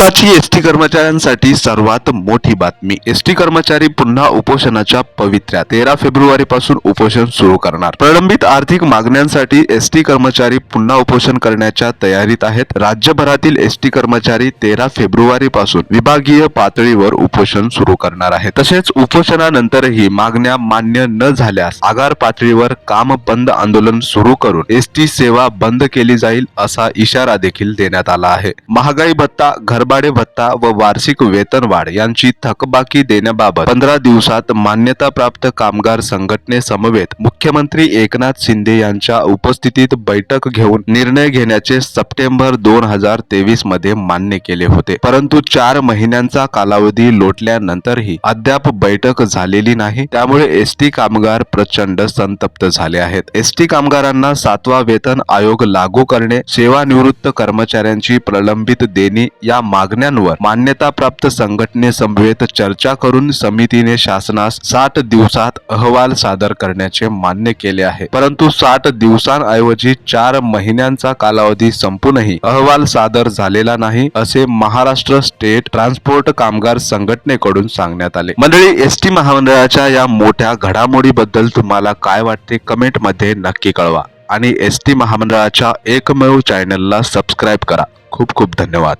आताची एसटी कर्मचाऱ्यांसाठी सर्वात मोठी बातमी. एस टी कर्मचारी पुन्हा उपोषणाच्या पवित्र्या तेरा फेब्रुवारी पासून उपोषण सुरू करणार. प्रलंबित आर्थिक मागण्यांसाठी एस टी कर्मचारी पुन्हा उपोषण करण्याच्या तयारीत आहेत. राज्यभरातील एस टी कर्मचारी तेरा फेब्रुवारी पासून विभागीय पातळीवर उपोषण सुरू करणार आहे तसेच उपोषणानंतरही मागण्या मान्य न झाल्यास आगार पातळीवर काम बंद आंदोलन सुरू करून एस टी सेवा बंद केली जाईल असा इशारा देखील देण्यात आला आहे. महागाई भत्ता घर घरभाडे भत्ता व वार्षिक वेतन वाढ यांची थकबाकी देण्याबाबत पंधरा दिवसात मान्यता प्राप्त कामगार संघटनेसमवेत मुख्यमंत्री एकनाथ शिंदे यांच्या उपस्थितीत बैठक घेऊन निर्णय घेण्याचे सप्टेंबर दोन हजार तेवीसमध्ये मान्य केले होते. परंतु चार महिन्यांचा कालावधी लोटल्यानंतरही अद्याप बैठक झालेली नाही. त्यामुळे एसटी कामगार प्रचंड संतप्त झाले आहेत. एसटी कामगारांना सातवा वेतन आयोग लागू करणे सेवानिवृत्त कर्मचाऱ्यांची प्रलंबित देणी या मागण्यांवर मान्यताप्राप्त संघटनेसमवेत चर्चा करून समितीने शासनास साठ दिवसात अहवाल सादर करण्याचे मान्य केले आहे. परंतु साठ दिवसांऐवजी चार महिन्यांचा कालावधी संपूनही अहवाल सादर झालेला नाही असे महाराष्ट्र स्टेट ट्रान्सपोर्ट कामगार संघटनेकडून सांगण्यात आले. मंडळी एस टी महामंडळाच्या या मोठ्या घडामोडीबद्दल तुम्हाला काय वाटते कमेंटमध्ये नक्की कळवा. आणि एस टी महामंडळाच्या एकमेव चॅनलला सबस्क्राईब करा. खूप खूप धन्यवाद.